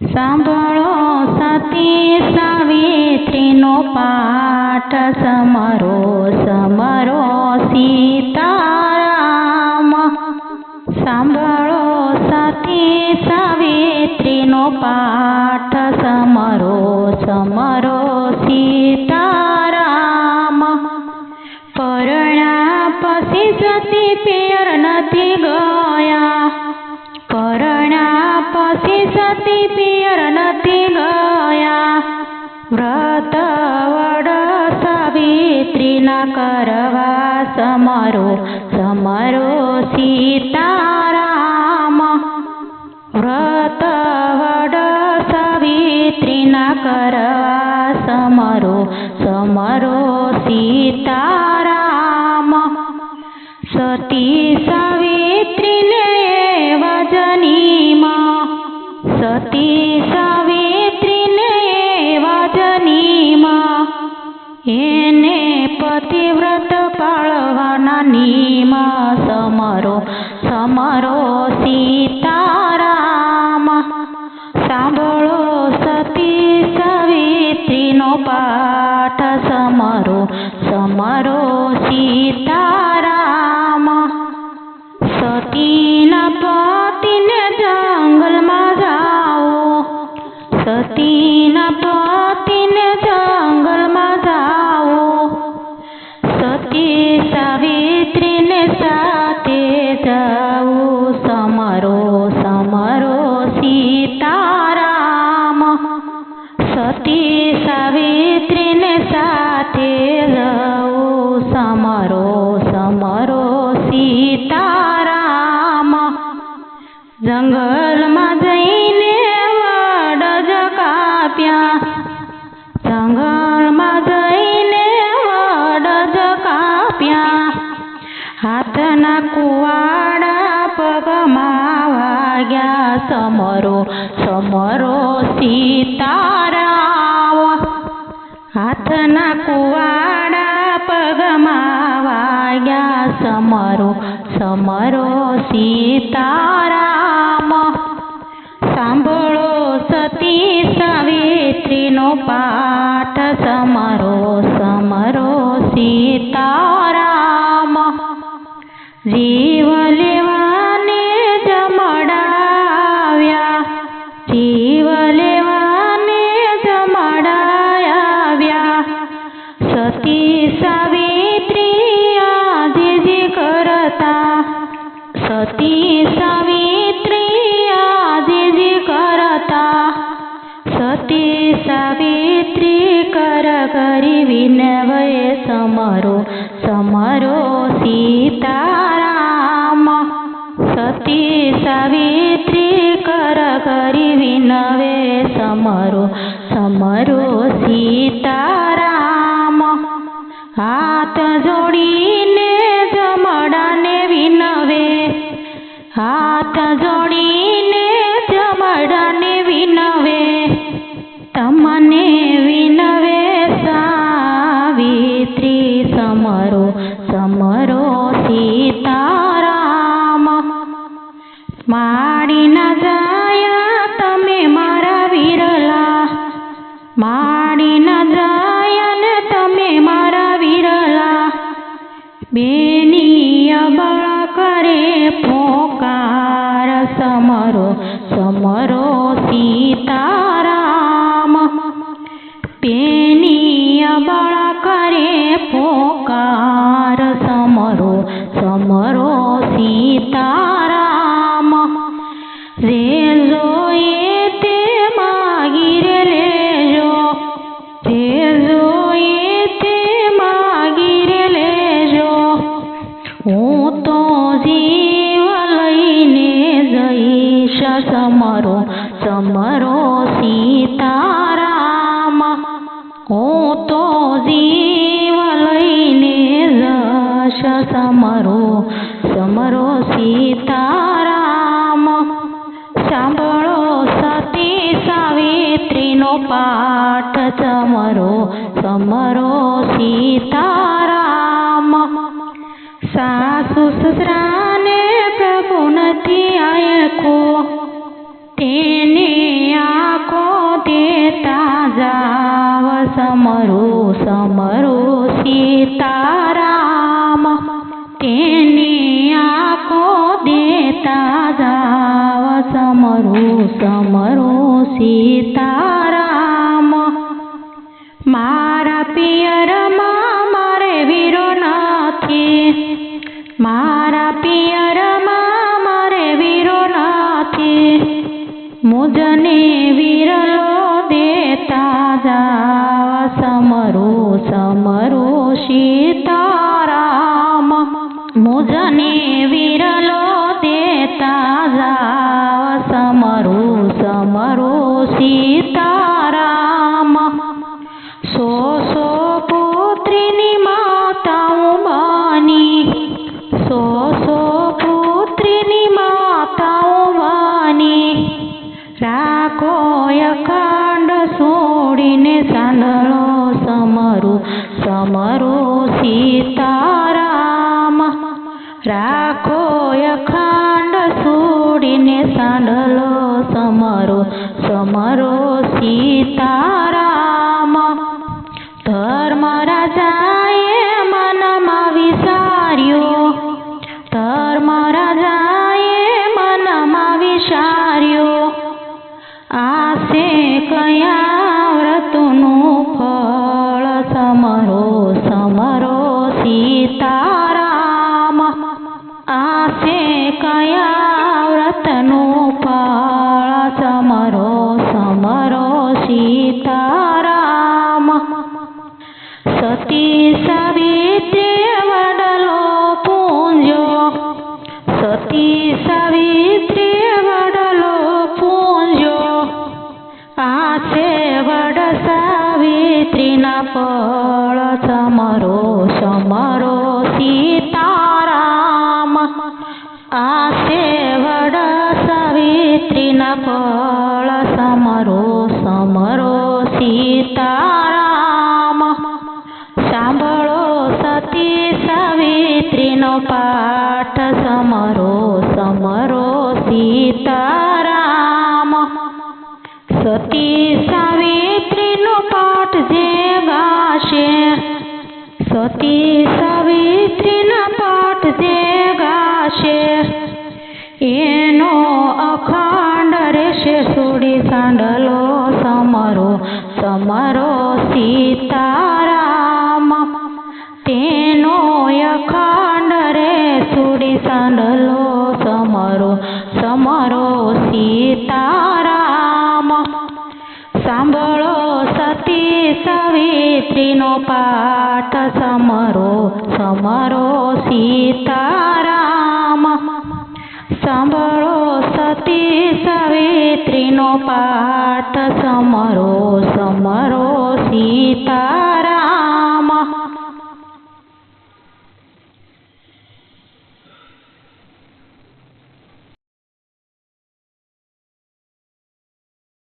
સાંભળો સતી સાવિત્રીનો પાઠ સમરો સમરો સીતારામ. સાંભળો સતી સાવિત્રીનો પાઠ સમરો સમરો કરવા સમરો સમરો સીતારામ. વ્રત વડ સાવિત્રીના કરવા સમરો સમરો સીતારામ. સતી સાવિત્રીને વજનીમાં, સતી સાવિત્રીને વજનીમાં. એને નીમાં સમરો સમરો સીતારામ સાંભળો સતી સવિત્રીનો પાઠ સમરો સમરો સીતારામ સતીના પતિને જંગલમાં જાઓ સતીના જંગલમાં જઈને વડ જ કાપ્યા. જંગલમાં જઈને વડ જ કાપ્યા. હાથના કુવાડા પગમાં વાગ્યા. સમરો સમરો સીતારામ હાથના કુવાડા પગમાં વાગ્યા સમરો સમરો સીતારામ. સાંભળો સતી સાવિત્રીનો પાઠ સમરો સમરો સીતારામ. જીવ લેવાને સતી સાવિત્રી આજીજી કરતા સતી સાવિત્રી કર કરી વિનવય સમરો સમરો સીતારામ સતી સાવિત્રી કર કરી વિનવે સમરો સમરો સીતારામ ನೋಡಿ સમરો પાઠ સમરો સમરો સીતારામ. સાસુ સસરાને પ્રભુ નથી આયકો, તેને આખો દેતા જાવ. સમરો સમરો સીતા પિયરમાં મારે વીરો નથી. મારા પિયરમાં મારે વીરો નથી. મુજને વીરલો દેતા સમરો સમરો સીતારામ સાંડલો સમરો સમરો સીતારામ સાવિત્રીના ફળ સમરો સમરો સીતારામ. આ સેવડ સવિત્રીના ફળ સમરો સમરો સીતારામ. સાંભળો સતી સવિત્રીનો પાઠ, સમરો સમરો સીતારામ. સતી પાઠ જે ગાશે સતી સાવિત્રીના પાઠ જે સવિત્રીનો પાઠ સમરો સમરો સીતારામ સાંભળો સતી સવિત્રીનો પાઠ સમરો સમરો સીતા